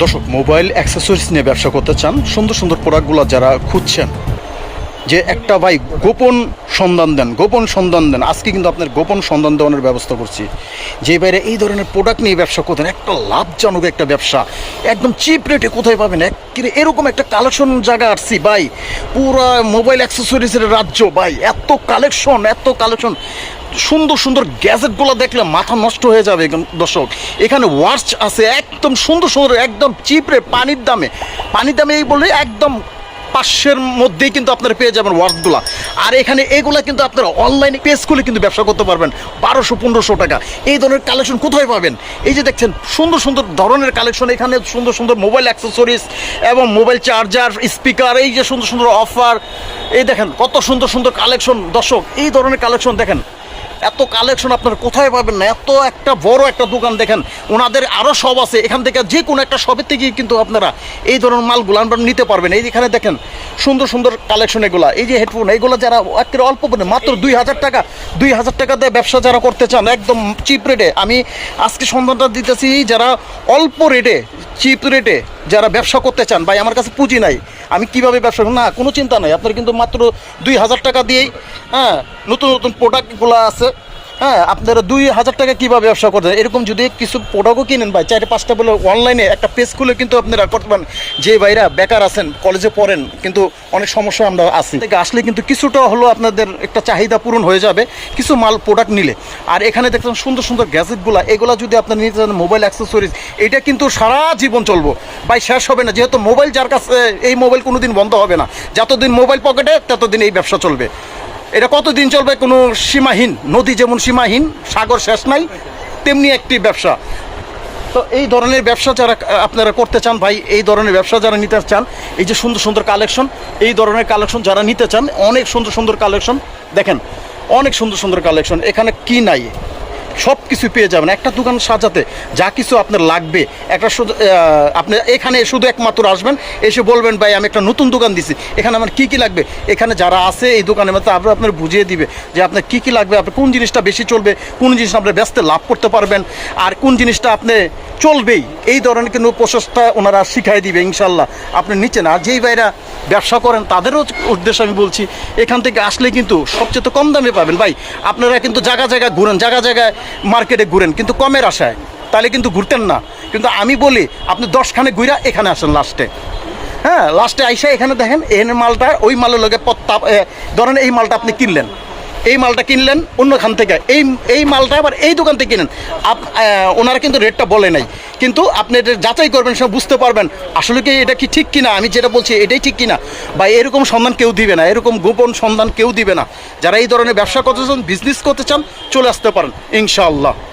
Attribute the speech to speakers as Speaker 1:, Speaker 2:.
Speaker 1: দর্শক mobile accessories নিয়ে ব্যবসা করতে চান সুন্দর সুন্দর প্রোডাক্টগুলো যারা খুঁজছেন যে একটা ভাই গোপন সন্ধান দেন, গোপন সন্ধান দেন। আজকে কিন্তু আপনার গোপন সন্ধান দেওয়ানোর ব্যবস্থা করছি। যে বাইরে এই ধরনের প্রোডাক্ট নিয়ে ব্যবসা করতেন, একটা লাভজনক একটা ব্যবসা। একদম চিপ রেটে কোথায় পাবেন? এক এরকম একটা কালেকশন জায়গা আসছি, ভাই। পুরা মোবাইল অ্যাক্সেসরিজের রাজ্য, ভাই। এত কালেকশন এত কালেকশন সুন্দর সুন্দর গ্যাজেটগুলো দেখলে মাথা নষ্ট হয়ে যাবে দর্শক। এখানে ওয়াচ আছে, একদম সুন্দর সুন্দর, একদম চিপ রেট পানির দামে। পানির দামে এই বলে একদম পাঁচশের মধ্যেই কিন্তু আপনারা পেয়ে যাবেন ওয়ার্ডগুলো আর এখানে এগুলা কিন্তু আপনারা অনলাইনে পেজ খুলে কিন্তু ব্যবসা করতে পারবেন, বারোশো, পনেরোশো টাকা। এই ধরনের কালেকশন কোথায় পাবেন? এই যে দেখছেন, সুন্দর সুন্দর ধরনের কালেকশন এখানে সুন্দর সুন্দর মোবাইল অ্যাক্সেসরিজ এবং মোবাইল চার্জার স্পিকার এই যে সুন্দর সুন্দর অফার এই দেখেন, কত সুন্দর সুন্দর কালেকশন দর্শক, এই ধরনের কালেকশন দেখেন এত কালেকশন আপনারা কোথায় পাবেন না? এত একটা বড় একটা দোকান দেখেন, ওনাদের আরও সব আছে। এখান থেকে যে কোনো একটা সবের থেকেই কিন্তু আপনারা এই ধরনের মালগুলো আপনারা নিতে পারবেন। এই এখানে দেখেন, সুন্দর সুন্দর কালেকশন এগুলো। এই যে হেডফোন এগুলো যারা একেবারে অল্প মাত্র দুই হাজার টাকা, দুই হাজার টাকা দিয়ে ব্যবসা যারা করতে চান, একদম চিপ রেটে আমি আজকে সন্ধানটা দিতেছি, যারা অল্প রেটে চিপ রেটে যারা ব্যবসা করতে চান, ভাই, আমার কাছে পুঁজি নাই। আমি কীভাবে ব্যবসা? না, কোনো চিন্তা নাই। আপনার কিন্তু মাত্র দুই হাজার টাকা দিয়েই হ্যাঁ নতুন নতুন প্রোডাক্টগুলো আছে। হ্যাঁ আপনারা দুই হাজার টাকা কীভাবে ব্যবসা করতেন এরকম যদি কিছু প্রোডাক্টও কিনেন ভাই চারটে পাঁচটা বলে অনলাইনে একটা পেজ খুলে কিন্তু আপনারা করতে পারেন। যে ভাইরা বেকার আছেন কলেজে পড়েন, কিন্তু অনেক সমস্যা আমরা আছি। থেকে আসলে কিন্তু কিছুটা হলো আপনাদের একটা চাহিদা পূরণ হয়ে যাবে, কিছু মাল প্রোডাক্ট নিলে। আর এখানে দেখছেন সুন্দর সুন্দর গ্যাজেটগুলো এগুলো যদি আপনার নিতে চান মোবাইল অ্যাক্সেসরিজ এটা কিন্তু সারা জীবন চলবো। ভাই, শেষ হবে না, যেহেতু মোবাইল যার কাছে, এই মোবাইল কোনো দিন বন্ধ হবে না। যতদিন মোবাইল পকেটে ততদিন এই ব্যবসা চলবে। এটা কতদিন চলবে কোনো সীমাহীন? নদী যেমন সীমাহীন, সাগর শেষ নাই, তেমনি একটি ব্যবসা। তো এই ধরনের ব্যবসা যারা, আপনারা করতে চান ভাই, এই ধরনের ব্যবসা যারা নিতে চান, এই যে সুন্দর সুন্দর কালেকশন, এই ধরনের কালেকশন যারা নিতে চান, অনেক সুন্দর সুন্দর কালেকশন, দেখেন, অনেক সুন্দর সুন্দর কালেকশন। এখানে কি নাই? সব কিছু পেয়ে যাবেন। একটা দোকান সাজাতে যা কিছু আপনার লাগবে, একটা শুধু আপনি এখানে শুধু একমাত্র আসবেন, এসে বলবেন, ভাই, আমি একটা নতুন দোকান দিছি। এখানে আমার কি কি লাগবে? এখানে যারা আছে এই দোকানের মধ্যে আপনার আপনার বুঝিয়ে দিবে যে আপনার কি কি লাগবে, আপনি কোন জিনিসটা বেশি চলবে, কোন জিনিস আপনি ব্যস্ত লাভ করতে পারবেন, আর কোন জিনিসটা আপনি চলবেই। এই ধরনের কিন্তু প্রশস্তা ওনারা শিখাই দিবে, ইনশাল্লাহ। আপনি নিচে না, যেই ভাইরা ব্যবসা করেন, তাদেরও উদ্দেশ্যে আমি বলছি, এখান থেকে আসলে কিন্তু সবচেয়ে তো কম দামে পাবেন। ভাই, আপনারা কিন্তু জায়গা জায়গায় ঘুরেন, জায়গা জায়গায় মার্কেটে ঘুরেন, কিন্তু কমের আশায়। তাহলে কিন্তু ঘুরতেন না। কিন্তু আমি বলি, আপনি দশখানে ঘুরা এখানে আসেন লাস্টে। হ্যাঁ লাস্টে আইসা এখানে দেখেন এখানে মালটা, ওই মালের লগে পত্তা ধরেন এই মালটা আপনি কিনলেন। এই মালটা কিনলেন অন্যখান থেকে। এই এই মালটা আবার এই দোকান থেকে কিনেন। আপ ওনারা কিন্তু রেটটা বলে নাই। কিন্তু আপনি এটা যাচাই করবেন সব বুঝতে পারবেন। আসলে কি এটা কি ঠিক কিনা? আমি যেটা বলছি, এটাই ঠিক কিনা? বা এরকম সন্ধান কেউ দিবে না। এরকম গোপন সন্ধান কেউ দিবে না। যারা এই ধরনের ব্যবসা করতে চান বিজনেস করতে চান, চলে আসতে পারেন, ইনশাআল্লাহ।